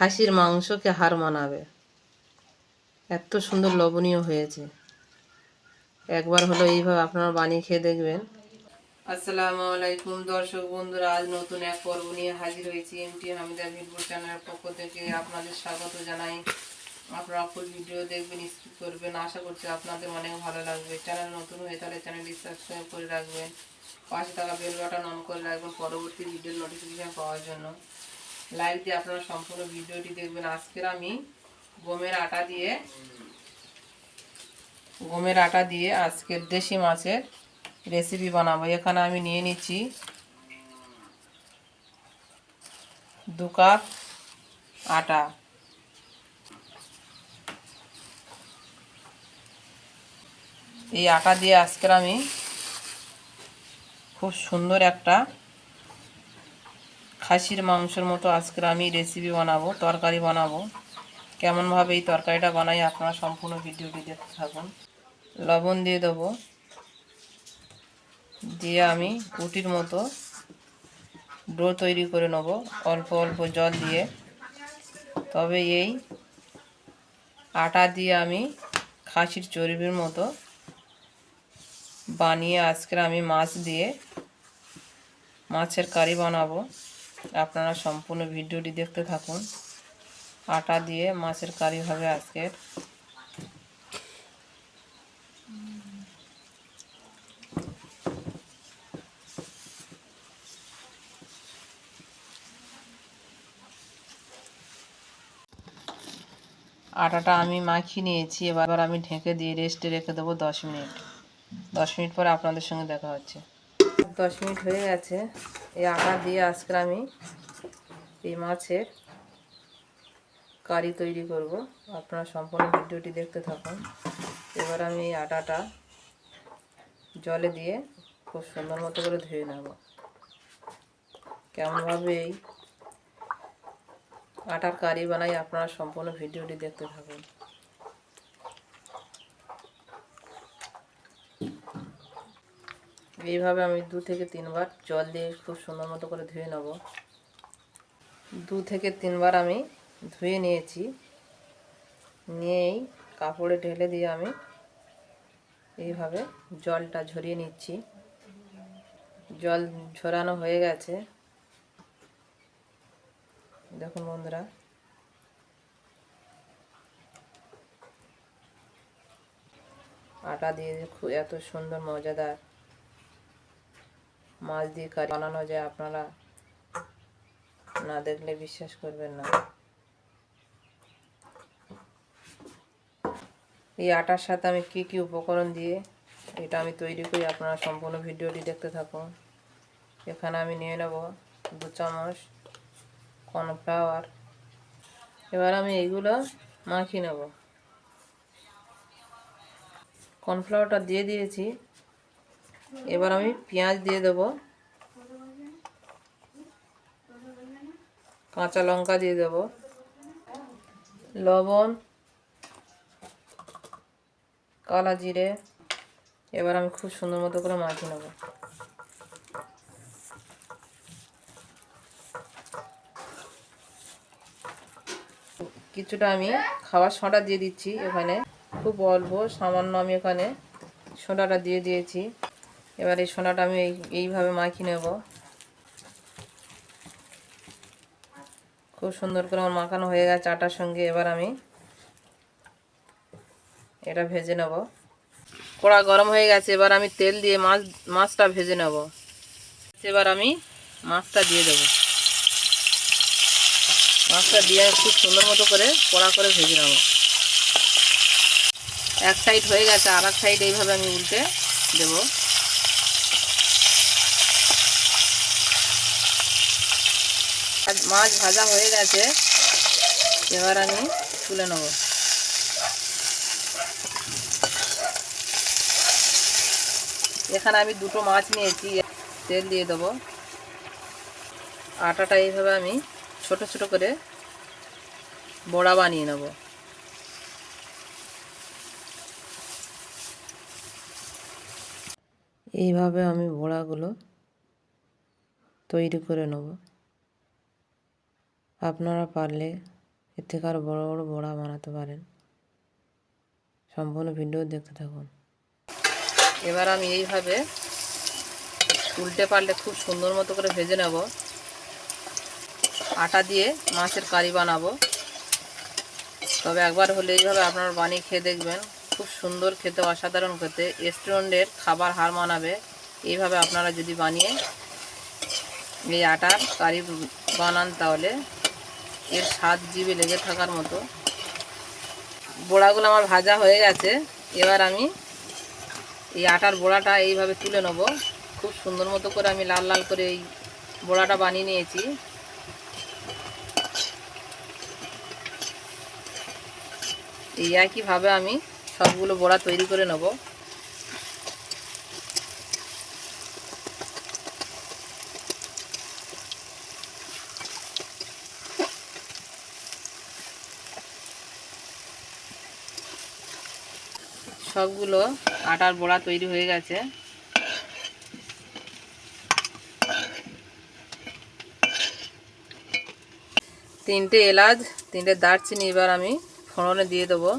খাসির মাংসকে হার মানাবে। এত সুন্দর লবণীয় হয়েছে। একবার হলো এইভাবে আপনারা বানিয়ে খেয়ে দেখবেন। আসসালামু আলাইকুম দর্শক বন্ধুরা, আজ নতুন এক পর্ব নিয়ে হাজির হয়েছি এমটি হামিদা ভিডিও চ্যানেলের পক্ষ থেকে আপনাদের স্বাগত জানাই। আপনারা ফুল ভিডিও দেখবেন স্কিপ করবেন। আশা করছি আপনাদের অনেক ভালো লাগবে। চ্যানেল নতুন হয়ে তাহলে চ্যানেলটি সাবস্ক্রাইব করে রাখবেন। পাশে থাকা বেল বাটন অন করে রাখবেন পরবর্তী ভিডিওর নোটিফিকেশন পাওয়ার জন্য। লাইক দিয়ে আপনারা সম্পূর্ণ ভিডিওটি দেখবেন। আজকের আমি গমের আটা দিয়ে, গমের আটা দিয়ে আজকের দেশি মাছের রেসিপি বানাবো। এখানে আমি নিয়ে নিচ্ছি দু কাপ আটা। এই আটা দিয়ে আজকের আমি খুব সুন্দর একটা খাসির মাংসের মতো আজকের আমি রেসিপি বানাবো, তরকারি বানাবো। কেমনভাবে এই তরকারিটা বানাই আপনারা সম্পূর্ণ ভিডিওটি দেখতে থাকুন। লবণ দিয়ে দেবো। দিয়ে আমি রুটির মতো ডো তৈরি করে নেব, অল্প অল্প জল দিয়ে। তবে এই আটা দিয়ে আমি খাসির চর্বির মতো বানিয়ে আজকের আমি মাছ দিয়ে মাছের কারি বানাবো। আপনারা সম্পূর্ণ ভিডিওটি দেখতে থাকুন। আটা দিয়ে মাছের কারি হবে আজকের। আটাটা আমি মাখিয়ে নিয়েছি, এবার আমি ঢেকে দিয়ে রেস্টে রেখে দেবো দশ মিনিট। দশ মিনিট পরে আপনাদের সঙ্গে দেখা হচ্ছে। দশ মিনিট হয়ে গেছে। এই আটা দিয়ে আজকে আমি এই মাছের কারি তৈরি করব। আপনারা সম্পূর্ণ ভিডিওটি দেখতে থাকুন। এবার আমি এই আটাটা জলে দিয়ে খুব সুন্দর মতো করে ধুয়ে নেব। কেমনভাবে এই আটার কারি বানাই আপনারা সম্পূর্ণ ভিডিওটি দেখতে থাকুন। এইভাবে আমি দু থেকে তিনবার জল দিয়ে খুব সুন্দর মতো করে ধুয়ে নেব। দু থেকে তিনবার আমি ধুয়ে নিয়েছি। নিয়েই কাপড়ে ঢেলে দিয়ে আমি এইভাবে জলটা ঝরিয়ে নিচ্ছি। জল ঝরানো হয়ে গেছে। দেখুন বন্ধুরা। আটা দিয়ে এত সুন্দর মজাদার মাছ দিয়ে কারি বানানো যায়, আপনারা না দেখলে বিশ্বাস করবেন না। এই আটার সাথে আমি কি কি উপকরণ দিয়ে এটা আমি তৈরি করি, আপনারা সম্পূর্ণ ভিডিওটি দেখতে থাকুন। এখানে আমি নিয়ে নেব দু চামচ কর্নফ্লাওয়ার এবার আমি এইগুলো মাখিয়ে নেব। কর্নফ্লাওয়ারটা দিয়ে দিয়েছি। এবার আমি পেঁয়াজ দিয়ে দেব। কাঁচা লঙ্কা দিয়ে দেব। লবণ, কালা জিরে, এবার আমি খুব সুন্দর মতো করে মাখিয়ে নেব। কিছুটা আমি খাবার সোঁটা দিয়ে দিচ্ছি এখানে। খুব অল্প, সামান্য আমি এখানে সোঁটাটা দিয়ে দিয়েছি। এবার এই সোনাটা আমি এই এইভাবে মাখিয়ে নেব। খুব সুন্দর করে আমার মাখানো হয়ে গেছে আটার সঙ্গে, এবার আমি এটা ভেজে নেব। কড়া গরম হয়ে গেছে, এবার আমি তেল দিয়ে মাছ মাছটা ভেজে নেব। এবার আমি মাছটা দিয়ে দেব। মাছটা দিয়ে খুব সুন্দর মতো করে কড়া করে ভেজে নেব। এক সাইড হয়ে গেছে, আর এক সাইড এইভাবে আমি উল্টে দেবো। মাছ ভাজা হয়ে গেছে। এবার আমি তুলে নেব। এখানে আমি দুটো মাছ নিয়েছি, তেল দিয়ে দেবো। আটাটা এইভাবে আমি ছোট ছোট করে বড়া বানিয়ে নেব। এইভাবে আমি বড়াগুলো তৈরি করে নেব। আপনারা পারলে এর থেকে আরও বড়ো বড়ো বড়া বানাতে পারেন। সম্পূর্ণ ভিডিও দেখতে থাকুন। এবার আমি এইভাবে উল্টে পাল্টে খুব সুন্দর মতো করে ভেজে নেব। আটা দিয়ে মাছের কারি বানাবো। তবে একবার হলে এইভাবে আপনারা বানিয়ে খেয়ে দেখবেন। খুব সুন্দর খেতে, অসাধারণ খেতে। রেস্টুরেন্টের খাবার হার মানাবে। এইভাবে আপনারা যদি বানিয়ে এই আটার কারি বানান তাহলে এর স্বাদ জিভে লেগে থাকার মতো। বড়াগুলো আমার ভাজা হয়ে গেছে। এবার আমি এই আটার বড়াটা এইভাবে তুলে নেব। খুব সুন্দর মতো করে আমি লাল লাল করে এই বড়াটা বানিয়ে নিয়েছি। এই একইভাবে আমি সবগুলো বড়া তৈরি করে নেব। সবগুলো আটার বড়া তৈরি হয়ে গেছে। তিনটে এলাচ, তিনটে দারচিনি এবার আমি ফোড়নে দিয়ে দেবো।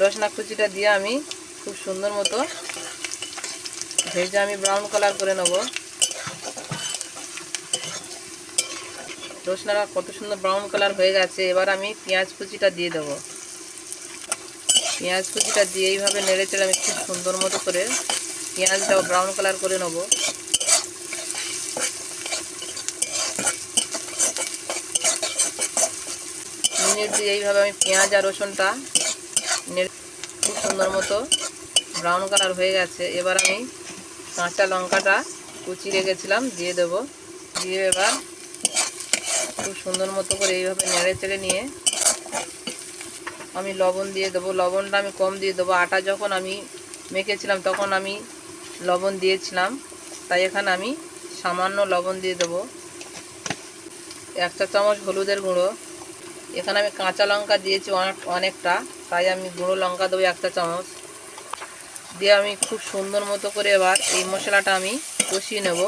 রসনা কুচিটা দিয়ে আমি খুব সুন্দর মতো ভেজে আমি ব্রাউন কালার করে নেব। রসনাটা কত সুন্দর ব্রাউন কালার হয়ে গেছে, এবার আমি পেঁয়াজ কুচিটা দিয়ে দেবো। পেঁয়াজ কুচিটা দিয়ে এইভাবে নেড়ে চেড়ে আমি খুব সুন্দর মতো করে পেঁয়াজটাও ব্রাউন কালার করে নেব। মিনিট দিয়ে এইভাবে আমি পেঁয়াজ আর রসুনটা নেড়ে খুব সুন্দর মতো ব্রাউন কালার হয়ে গেছে। এবার আমি কাঁচা লঙ্কাটা কুচি রেখেছিলাম, দিয়ে দেব। দিয়ে এবার খুব সুন্দর মতো করে এইভাবে নেড়ে চেড়ে নিয়ে আমি লবণ দিয়ে দেবো, লবণটা আমি কম দিয়ে দেবো। আটা যখন আমি মেখেছিলাম তখন আমি লবণ দিয়েছিলাম, তাই এখানে আমি সামান্য লবণ দিয়ে দেবো। এক চা চামচ হলুদের গুঁড়ো। এখানে আমি কাঁচা লঙ্কা দিয়েছি অনেক, অনেকটা, তাই আমি গুঁড়ো লঙ্কা দেবো একটা চামচ। দিয়ে আমি খুব সুন্দর মতো করে এবার এই মশলাটা আমি কষিয়ে নেব।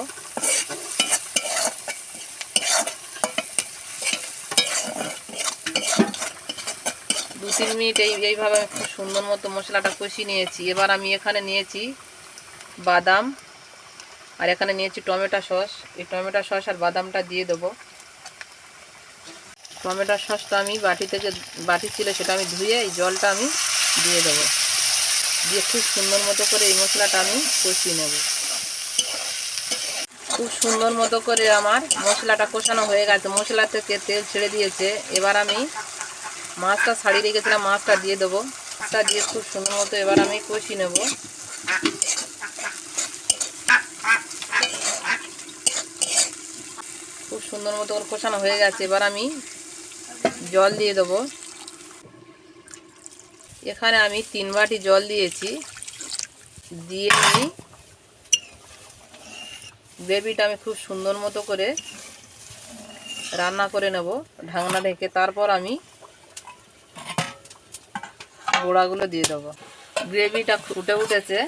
দু তিন মিনিট এই এইভাবে খুব সুন্দর মতো মশলাটা কষিয়ে নিয়েছি। এবার আমি এখানে নিয়েছি বাদাম, আর এখানে নিয়েছি টমেটো সস। এই টমেটো সস আর বাদামটা দিয়ে দেবো। টমেটোর সসটা আমি বাটিতে যে বাটি ছিল সেটা আমি ধুয়ে এই জলটা আমি দিয়ে দেবো। দিয়ে খুব সুন্দর মতো করে এই মশলাটা আমি কষিয়ে নেব। খুব সুন্দর মতো করে আমার মশলাটা কষানো হয়ে গেছে। মশলা থেকে তেল ছেড়ে দিয়েছে। এবার আমি মাছটা ছাড়িয়ে রেখেছিলাম, মাছটা দিয়ে দেবো। মাছটা দিয়ে খুব সুন্দর মতো এবার আমি কষিয়ে নেব। খুব সুন্দর মতো কষানো হয়ে গেছে। এবার আমি জল দিয়ে দেবো। এখানে আমি তিন বাটি জল দিয়েছি। দিয়ে আমি গ্রেভিটা আমি খুব সুন্দর মতো করে রান্না করে নেব ঢাকনা ঢেকে। তারপর আমি গোড়াগুলো দিয়ে দেবো। গ্রেভিটা ফুটে উঠেছে।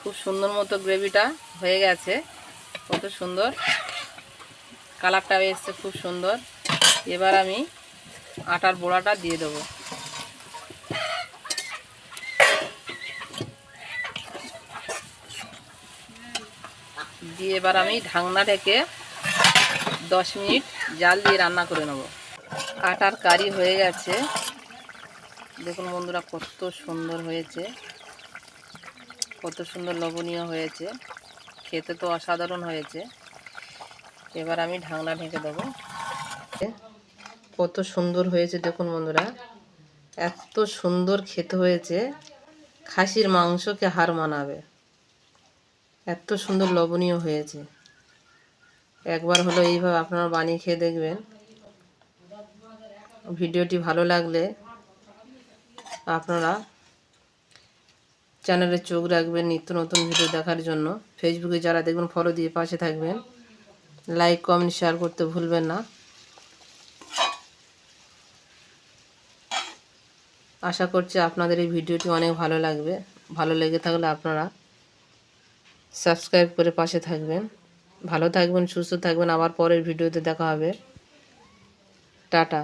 খুব সুন্দর মতো গ্রেভিটা হয়ে গেছে। কত সুন্দর। কালারটা এসছে খুব সুন্দর। এবার আমি আটার বড়াটা দিয়ে দেবো। দিয়ে এবার আমি ঢাকনা ঢেকে দশ মিনিট জাল দিয়ে রান্না করে নেব। আটার কারি হয়ে গেছে। দেখুন বন্ধুরা, কত সুন্দর হয়েছে। কত সুন্দর লবণীয় হয়েছে। খেতে তো অসাধারণ হয়েছে। এবার আমি ঢাকনা ঢেকে দেবো। কত সুন্দর হয়েছে দেখুন বন্ধুরা। এত সুন্দর খেতে হয়েছে। খাসির মাংসকে হার মানাবে। এত সুন্দর লবণীয় হয়েছে। একবার হলো এইভাবে আপনারা বানিয়ে খেয়ে দেখবেন। ভিডিওটি ভালো লাগলে আপনারা চ্যানেলে চোখ রাখবেন, নিত্য নতুন ভিডিও দেখার জন্য। ফেসবুকে যারা দেখবেন ফলো দিয়ে পাশে থাকবেন। লাইক কমেন্ট শেয়ার করতে ভুলবেন না। আশা করছি আপনাদের এই ভিডিওটি অনেক ভালো লাগবে। ভালো লেগে থাকলে আপনারা সাবস্ক্রাইব করে পাশে থাকবেন। ভালো থাকবেন, সুস্থ থাকবেন। আবার পরের ভিডিওতে দেখা হবে। টাটা।